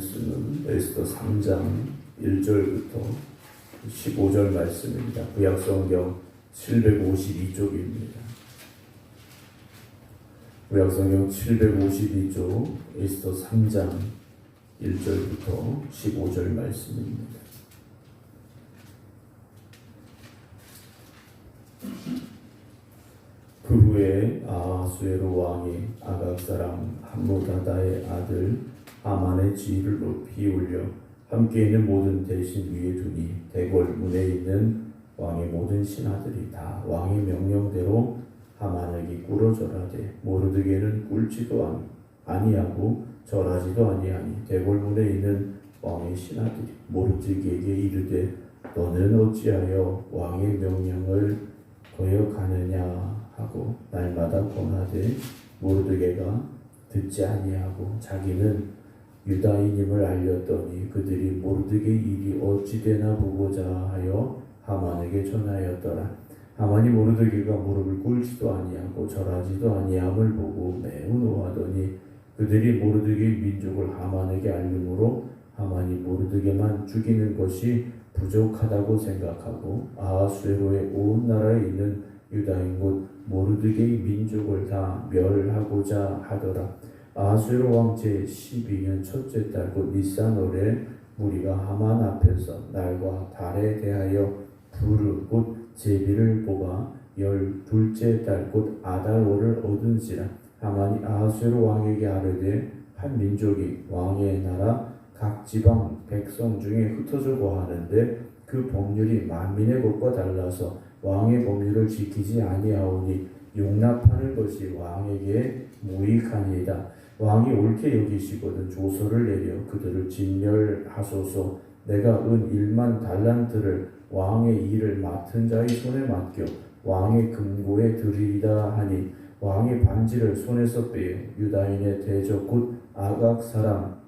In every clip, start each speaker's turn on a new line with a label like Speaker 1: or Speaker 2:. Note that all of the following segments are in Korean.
Speaker 1: 말씀은 에스더 3장 1절부터 15절 말씀입니다. 구약성경 752쪽입니다. 구약성경 752쪽 에스더 3장 1절부터 15절 말씀입니다. 그 후에 아하수에로 왕이 아각 사람 함무다다의 아들 하만의 지위를 높이 올려 함께 있는 모든 대신 위에 두니 대궐 문에 있는 왕의 모든 신하들이 다 왕의 명령대로 하만에게 꿇어 절하되 모르드게는 아니- 아니하고 절하지도 아니하니 대궐 문에 있는 왕의 신하들이 모르드게에게 이르되 너는 어찌하여 왕의 명령을 거역하느냐 하고 날마다 권하되 모르드게가 듣지 아니하고 자기는 유다인임을 알렸더니 그들이 모르드게 일이 어찌 되나 보고자 하여 하만에게 전하였더라. 하만이 모르드게가 무릎을 꿇지도 아니하고 절하지도 아니함을 보고 매우 노하더니 그들이 모르드게 민족을 하만에게 알림으로 하만이 모르드게만 죽이는 것이 부족하다고 생각하고 아하수에로의 온 나라에 있는 유다인 곧 모르드게의 민족을 다 멸하고자 하더라. 아하수에로 왕제 12년 첫째 달곧 니산월에 무리가 하만 앞에서 날과 달에 대하여 부르 곧 제비를 뽑아 열 둘째 달 곧 아달월을 얻은지라 하만이 아하수에로 왕에게 아뢰되 한 민족이 왕의 나라 각 지방 백성 중에 흩어져고 하는데 그 법률이 만민의 것과 달라서 왕의 법률을 지키지 아니하오니 용납하는 것이 왕에게 무익하니이다. 왕이 옳게 여기시거든 조서를 내려 그들을 진멸하소서. 내가 은 1만 달란트를 왕의 일을 맡은 자의 손에 맡겨 왕의 금고에 드리리다 하니 왕의 반지를 손에서 빼어 유다인의 대적 곧 아각 사람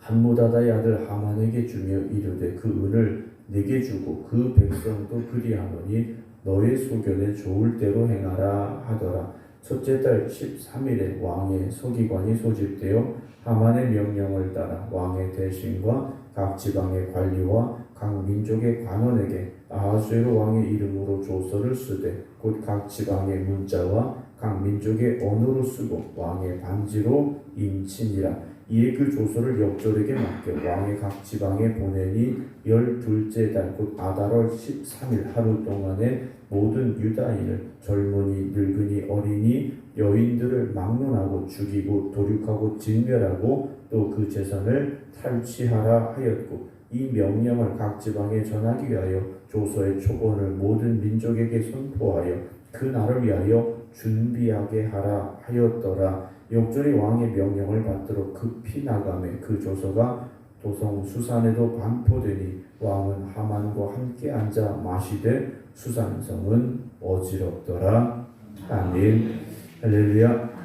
Speaker 1: 한무다다의 아들 하만에게 주며 이르되 그 은을 내게 주고 그 백성도 그리하노니 너의 소견에 좋을 대로 행하라 하더라. 첫째 달 13일에 왕의 서기관이 소집되어 하만의 명령을 따라 왕의 대신과 각 지방의 관리와 각 민족의 관원에게 아하수에로 왕의 이름으로 조서를 쓰되 곧 각 지방의 문자와 각 민족의 언어로 쓰고 왕의 반지로 임친이라. 이에 그 조서를 역졸에게 맡겨 왕의 각 지방에 보내니 열둘째 달 곧 아달월 13일 하루 동안에 모든 유다인을 젊은이 늙은이 어린이 여인들을 막론하고 죽이고 도륙하고 진멸하고 또 그 재산을 탈취하라 하였고 이 명령을 각 지방에 전하기 위하여 조서의 초본을 모든 민족에게 선포하여 그 날을 위하여 준비하게 하라 하였더라. 역전이 왕의 명령을 받들어 급히 나가매 그 조서가 도성 수산에도 반포되니 왕은 하만과 함께 앉아 마시되 수산성은 어지럽더라. 아멘. 할렐루야.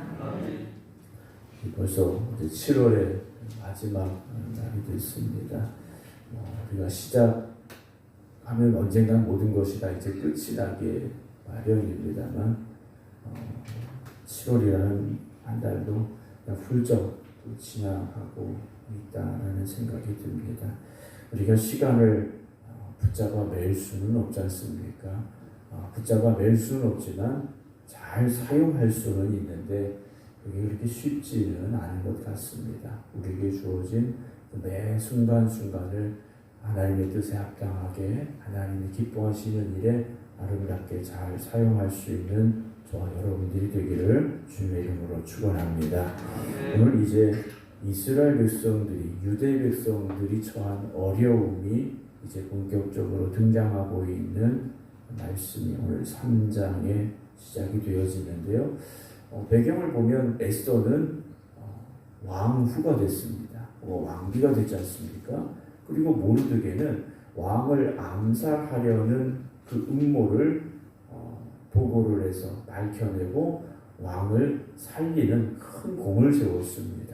Speaker 1: 벌써 이제 7월의 마지막 날이 됐습니다. 어, 우리가 시작하면 언젠간 모든 것이 다 이제 끝이 나게 마련입니다만 어, 7월이라는 한 달도 훌쩍 지나가고 있다라는 생각이 듭니다. 우리가 시간을 어, 붙잡아 맬 수는 없지 않습니까? 어, 붙잡아 맬 수는 없지만 잘 사용할 수는 있는데 그게 그렇게 쉽지는 않은 것 같습니다. 우리에게 주어진 매 순간순간을 하나님의 뜻에 합당하게 하나님이 기뻐하시는 일에 아름답게 잘 사용할 수 있는 저와 여러분들이 되기를 주님의 이름으로 축원합니다. 오늘 이제 이스라엘 백성들이 유대 백성들이 처한 어려움이 이제 본격적으로 등장하고 있는 말씀이 오늘 3장에 시작이 되어지는데요. 어, 배경을 보면 에스더는 어, 왕후가 됐습니다. 어, 왕비가 됐지 않습니까? 그리고 모르드게는 왕을 암살하려는 그 음모를 어, 보고를 해서 밝혀내고 왕을 살리는 큰 공을 세웠습니다.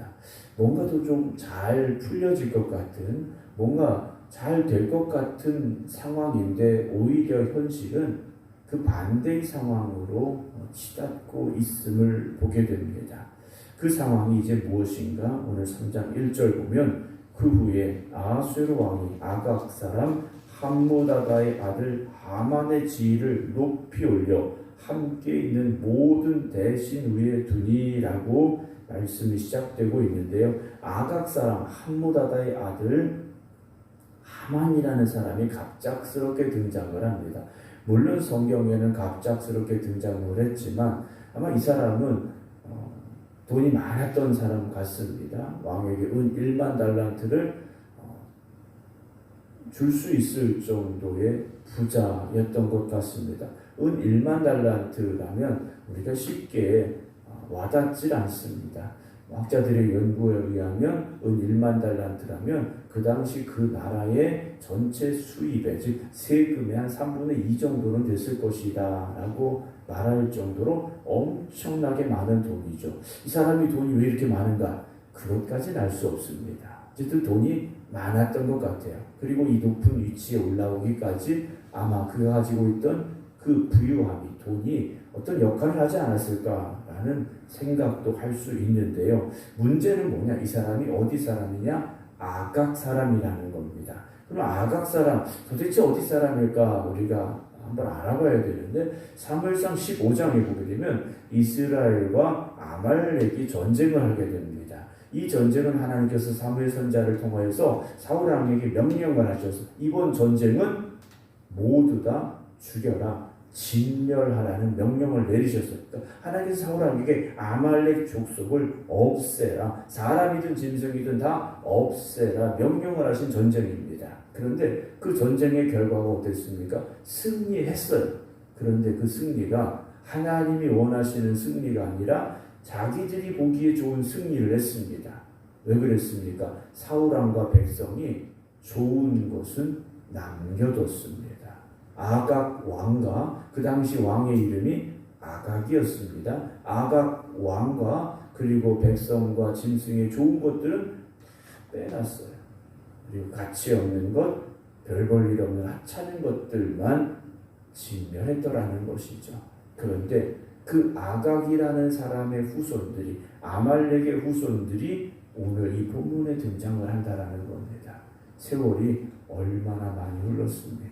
Speaker 1: 뭔가도 좀잘 풀려질 것 같은 뭔가 잘 될 것 같은 상황인데 오히려 현실은 그 반대의 상황으로 어, 치닫고 있음을 보게 됩니다. 그 상황이 이제 무엇인가? 오늘 3장 1절 보면 그 후에 아수르 왕이 아각 사람 함모다다의 아들 하만의 지위를 높이 올려 함께 있는 모든 대신 위에 두니라고 말씀이 시작되고 있는데요. 아각 사람 함모다다의 아들 하만이라는 사람이 갑작스럽게 등장을 합니다. 물론 성경에는 갑작스럽게 등장을 했지만 아마 이 사람은 어, 돈이 많았던 사람 같습니다. 왕에게 은 1만 달란트를 어, 줄수 있을 정도의 부자였던 것 같습니다. 은 1만 달란트라면 우리가 쉽게 어, 와닿질 않습니다. 학자들의 연구에 의하면 은 1만 달란트라면 그 당시 그 나라의 전체 수입의 즉 세금의 한 3분의 2 정도는 됐을 것이다 라고 말할 정도로 엄청나게 많은 돈이죠. 이 사람이 돈이 왜 이렇게 많은가? 그것까지는 알 수 없습니다. 어쨌든 돈이 많았던 것 같아요. 그리고 이 높은 위치에 올라오기까지 아마 그가 가지고 있던 그 부유함이 돈이 어떤 역할을 하지 않았을까라는 생각도 할 수 있는데요. 문제는 뭐냐? 이 사람이 어디 사람이냐? 아각 사람이라는 겁니다. 그럼 아각 사람 도대체 어디 사람일까 우리가 한번 알아봐야 되는데 사무엘상 15장에 보게 되면 이스라엘과 아말렉이 전쟁을 하게 됩니다. 이 전쟁은 하나님께서 사무엘 선자를 통하여서 사울 왕에게 명령을 하셔서 이번 전쟁은 모두 다 죽여라 진멸하라는 명령을 내리셨어요. 그러니까 하나님께서 사울 왕에게 아말렉 족속을 없애라 사람이든 짐승이든 다 없애라 명령을 하신 전쟁입니다. 그런데 그 전쟁의 결과가 어땠습니까? 승리했어요. 그런데 그 승리가 하나님이 원하시는 승리가 아니라 자기들이 보기에 좋은 승리를 했습니다. 왜 그랬습니까? 사울왕과 백성이 좋은 것은 남겨뒀습니다. 아각 왕과 그 당시 왕의 이름이 아각이었습니다. 아각 왕과 그리고 백성과 짐승의 좋은 것들은 빼놨어요. 그리고 가치 없는 것, 별 볼 일 없는 하찮은 것들만 진멸했더라는 것이죠. 그런데 그 아각이라는 사람의 후손들이 아말렉의 후손들이 오늘 이 본문에 등장을 한다라는 겁니다. 세월이 얼마나 많이 흘렀습니까?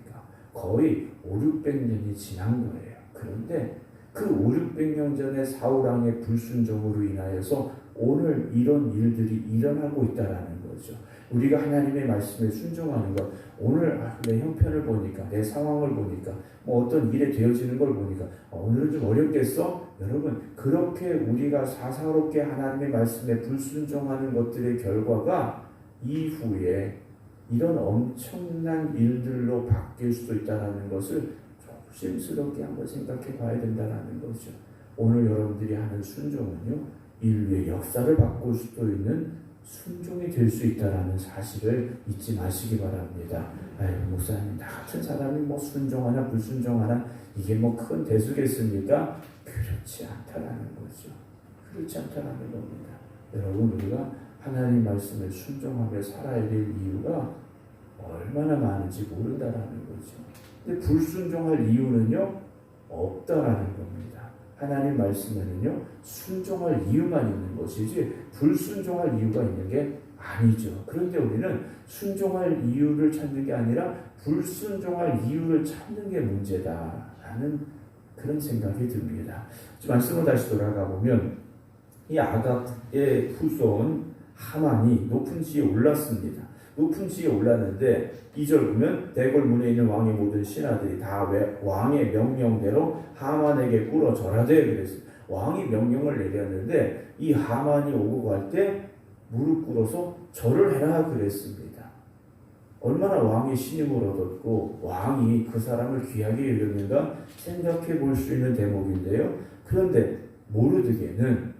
Speaker 1: 거의 5, 600년이 지난 거예요. 그런데 그 5, 600년 전에 사울왕의 불순종으로 인하여서 오늘 이런 일들이 일어나고 있다라는 거죠. 우리가 하나님의 말씀에 순종하는 것, 오늘 아, 내 형편을 보니까, 내 상황을 보니까, 뭐 어떤 일에 되어지는 걸 보니까, 아, 오늘은 좀 어렵겠어? 여러분, 그렇게 우리가 사사롭게 하나님의 말씀에 불순종하는 것들의 결과가 이후에 이런 엄청난 일들로 바뀔 수도 있다는 것을 조심스럽게 한번 생각해 봐야 된다는 거죠. 오늘 여러분들이 하는 순종은요, 인류의 역사를 바꿀 수도 있는 순종이 될 수 있다라는 사실을 잊지 마시기 바랍니다. 아유, 목사님, 나 같은 사람이 뭐 순종하나 불순종하나 이게 뭐 큰 대수겠습니까? 그렇지 않다라는 거죠. 그렇지 않다라는 겁니다. 여러분, 우리가 하나님 말씀에 순종하며 살아야 될 이유가 얼마나 많은지 모른다라는 거죠. 근데 불순종할 이유는요, 없다라는 겁니다. 하나님 말씀에는요, 순종할 이유만 있는 것이지, 불순종할 이유가 있는 게 아니죠. 그런데 우리는 순종할 이유를 찾는 게 아니라, 불순종할 이유를 찾는 게 문제다라는 그런 생각이 듭니다. 말씀을 다시 돌아가 보면, 이 아각의 후손 하만이 높은 지에 올랐습니다. 높은 지에 올랐는데 2절 보면 대궐 문에 있는 왕의 모든 신하들이 다 왕의 명령대로 하만에게 꿇어 절하되 그랬어요. 왕이 명령을 내렸는데 이 하만이 오고 갈 때 무릎 꿇어서 절을 해라 그랬습니다. 얼마나 왕의 신임을 얻었고 왕이 그 사람을 귀하게 여겼는가 생각해 볼 수 있는 대목인데요. 그런데 모르드게는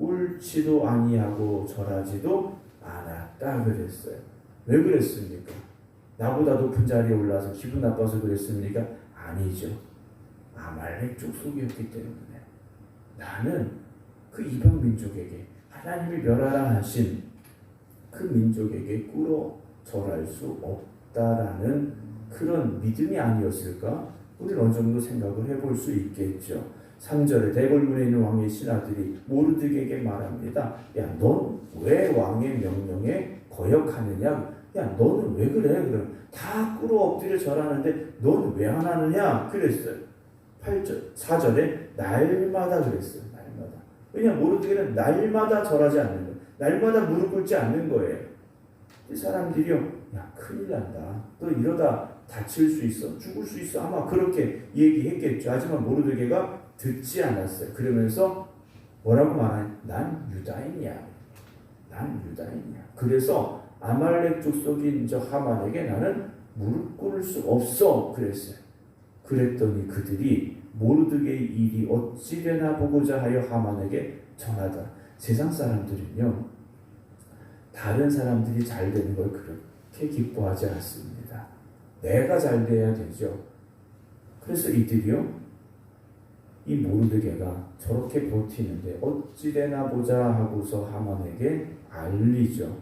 Speaker 1: 꿇지도 아니하고 절하지도 않았다 그랬어요. 왜 그랬습니까? 나보다 높은 자리에 올라서 기분 나빠서 그랬습니까? 아니죠. 아말렉 족속이었기 때문에 나는 그 이방 민족에게 하나님이 멸하라 하신 그 민족에게 꿇어 절할 수 없다라는 그런 믿음이 아니었을까? 우리는 어느 정도 생각을 해볼 수 있겠죠. 3절에 대궐문에 있는 왕의 신하들이 모르드게에게 말합니다. 야, 넌 왜 왕의 명령에 거역하느냐? 야, 너는 왜 그래? 그럼 다 꿇어 엎드려 절하는데 너는 왜안 하느냐? 그랬어요. 8절, 4절에 날마다 그랬어요. 날마다. 왜냐 모르드게는 날마다 절하지 않는 거예요. 날마다 무릎 꿇지 않는 거예요. 이 사람들이요, 야 큰일 난다. 또 이러다 다칠 수 있어, 죽을 수 있어. 아마 그렇게 얘기했겠죠. 하지만 모르드게가 듣지 않았어요. 그러면서 뭐라고 말하냐? 난 유다인이야. 난 유다인이야. 그래서 아말렉 족속인 저 하만에게 나는 무릎 꿇을 수 없어. 그랬어요. 그랬더니 그들이 모르드게의 일이 어찌되나 보고자 하여 하만에게 전하다. 세상 사람들은요, 다른 사람들이 잘 되는 걸 그렇게 기뻐하지 않습니다. 내가 잘 돼야 되죠. 그래서 이들이요, 이 모르드게가 저렇게 버티는데 어찌되나 보자 하고서 하만에게 알리죠.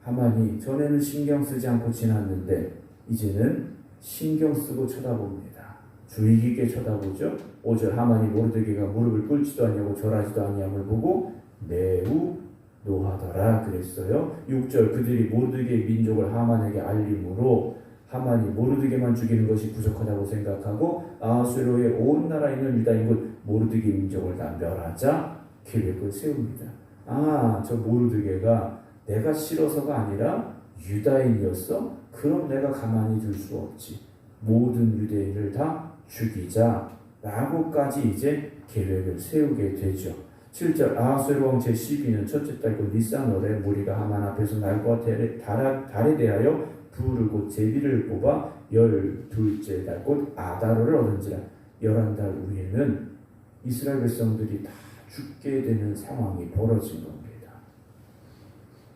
Speaker 1: 하만이 전에는 신경 쓰지 않고 지났는데 이제는 신경 쓰고 쳐다봅니다. 주의 깊게 쳐다보죠. 5절 하만이 모르드게가 무릎을 꿇지도 아니하고 절하지도 아니함을 보고 매우 노하더라 그랬어요. 6절 그들이 모르드게의 민족을 하만에게 알림으로 하만이 모르드게만 죽이는 것이 부족하다고 생각하고 아수로의 온 나라에 있는 유다인군 모르드게 민족을 다 멸하자 계획을 세웁니다. 아, 저 모르드게가 내가 싫어서가 아니라 유다인이었어? 그럼 내가 가만히 둘 수 없지. 모든 유대인을 다 죽이자. 라고까지 이제 계획을 세우게 되죠. 7절 아하수에로 왕 제12년 첫째 달곧 니산월에 무리가 하만 앞에서 날과 달에, 달에 대하여 부르고 제비를 뽑아 열둘째 달곧 아다로를 얻은지라 열한 달 후에는 이스라엘 백성들이 다 죽게 되는 상황이 벌어진 겁니다.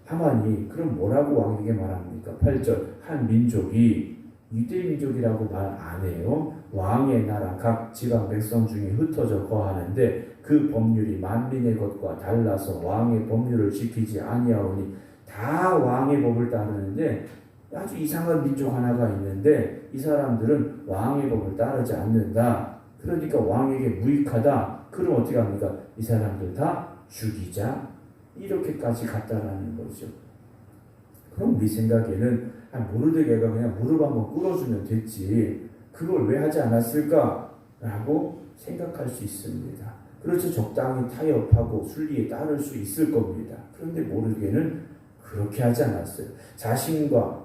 Speaker 1: 하만이 그럼 뭐라고 왕에게 말합니까? 8절 한 민족이 유대 민족이라고 말 안 해요. 왕의 나라 각 지방 백성 중에 흩어져 거하는데 그 법률이 만민의 것과 달라서 왕의 법률을 지키지 아니하오니 다 왕의 법을 따르는데 아주 이상한 민족 하나가 있는데 이 사람들은 왕의 법을 따르지 않는다. 그러니까 왕에게 무익하다. 그럼 어떻게 합니까? 이 사람들 다 죽이자. 이렇게까지 갔다라는 거죠. 그럼 우리 생각에는 아, 모르드게가 그냥 무릎 한번 꿇어주면 됐지. 그걸 왜 하지 않았을까? 라고 생각할 수 있습니다. 그렇죠. 적당히 타협하고 순리에 따를 수 있을 겁니다. 그런데 모르드게는 그렇게 하지 않았어요. 자신과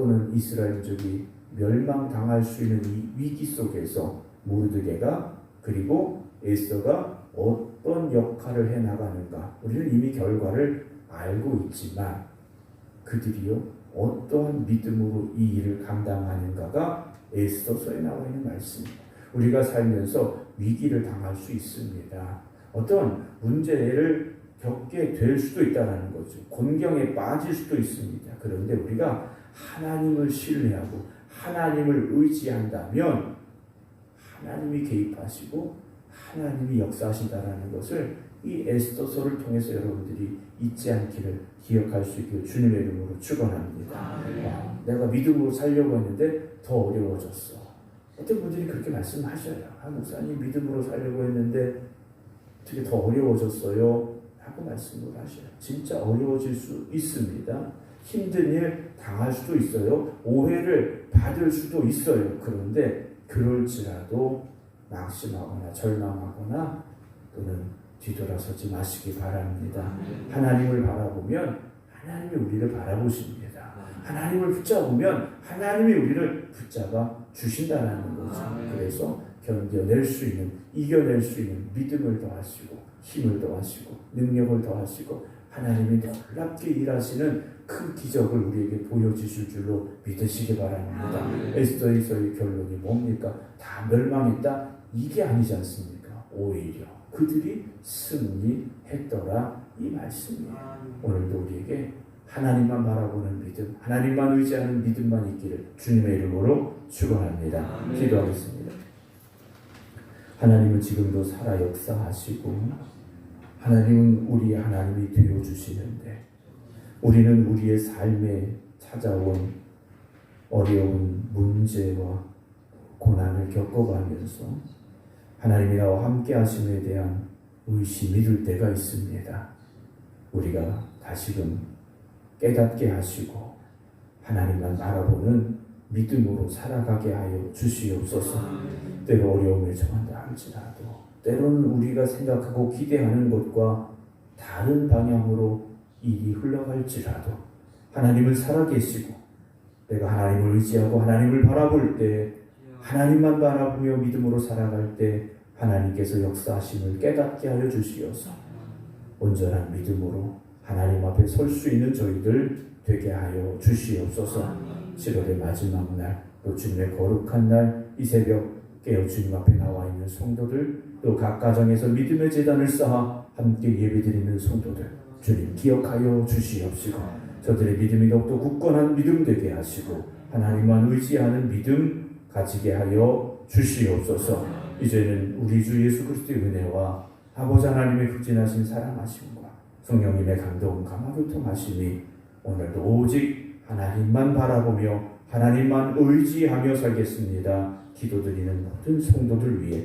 Speaker 1: 또는 이스라엘 민족이 멸망당할 수 있는 이 위기 속에서 모르드게가 그리고 에스더가 어떤 역할을 해 나가는가 우리는 이미 결과를 알고 있지만 그들이요 어떠한 믿음으로 이 일을 감당하는가가 에스더서에 나와 있는 말씀입니다. 우리가 살면서 위기를 당할 수 있습니다. 어떤 문제를 겪게 될 수도 있다라는 거죠. 곤경에 빠질 수도 있습니다. 그런데 우리가 하나님을 신뢰하고 하나님을 의지한다면 하나님이 개입하시고 하나님이 역사하신다라는 것을 이 에스더서를 통해서 여러분들이 잊지 않기를 기억할 수 있기를 주님의 이름으로 축원합니다. 아, 내가 믿음으로 살려고 했는데 더 어려워졌어. 어떤 분들이 그렇게 말씀하셔요. 아, 목사님 믿음으로 살려고 했는데 어떻게 더 어려워졌어요? 하고 말씀을 하셔요. 진짜 어려워질 수 있습니다. 힘든 일 당할 수도 있어요. 오해를 받을 수도 있어요. 그런데 그럴지라도 낙심하거나 절망하거나 또는 뒤돌아서지 마시기 바랍니다. 하나님을 바라보면 하나님이 우리를 바라보십니다. 하나님을 붙잡으면 하나님이 우리를 붙잡아 주신다는 거죠. 그래서 견뎌낼 수 있는, 이겨낼 수 있는 믿음을 더하시고 힘을 더하시고 능력을 더하시고 하나님이 놀랍게 일하시는 큰 기적을 우리에게 보여주실 줄로 믿으시기 바랍니다. 에스더에서의 결론이 뭡니까? 다 멸망했다? 이게 아니지 않습니까? 오히려 그들이 승리했더라 이 말씀이에요. 오늘도 우리에게 하나님만 바라보는 믿음, 하나님만 의지하는 믿음만 있기를 주님의 이름으로 축원합니다. 기도하겠습니다. 하나님은 지금도 살아 역사하시고 하나님은 우리 하나님이 되어 주시는데 우리는 우리의 삶에 찾아온 어려운 문제와 고난을 겪어가면서 하나님이 나와 함께 하심에 대한 의심이 들 때가 있습니다. 우리가 다시금 깨닫게 하시고 하나님만 바라보는 믿음으로 살아가게 하여 주시옵소서. 때로 어려움을 정한다 할지라도 때로는 우리가 생각하고 기대하는 것과 다른 방향으로 일이 흘러갈지라도 하나님을 살아계시고 내가 하나님을 의지하고 하나님을 바라볼 때 하나님만 바라보며 믿음으로 살아갈 때 하나님께서 역사하심을 깨닫게 하여 주시어서 온전한 믿음으로 하나님 앞에 설 수 있는 저희들 되게 하여 주시옵소서. 7월의 마지막 날, 또 주님의 거룩한 날, 이 새벽 깨어 주님 앞에 나와 있는 성도들, 또 각 가정에서 믿음의 재단을 쌓아 함께 예배드리는 성도들, 주님 기억하여 주시옵시고, 저들의 믿음이 더욱더 굳건한 믿음 되게 하시고, 하나님만 의지하는 믿음 가지게 하여 주시옵소서. 이제는 우리 주 예수 그리스도의 은혜와 아버지 하나님의 극진하신 사랑하심과 성령님의 감동 감화교통하심이 오늘도 오직 하나님만 바라보며 하나님만 의지하며 살겠습니다. 기도드리는 모든 성도들 위해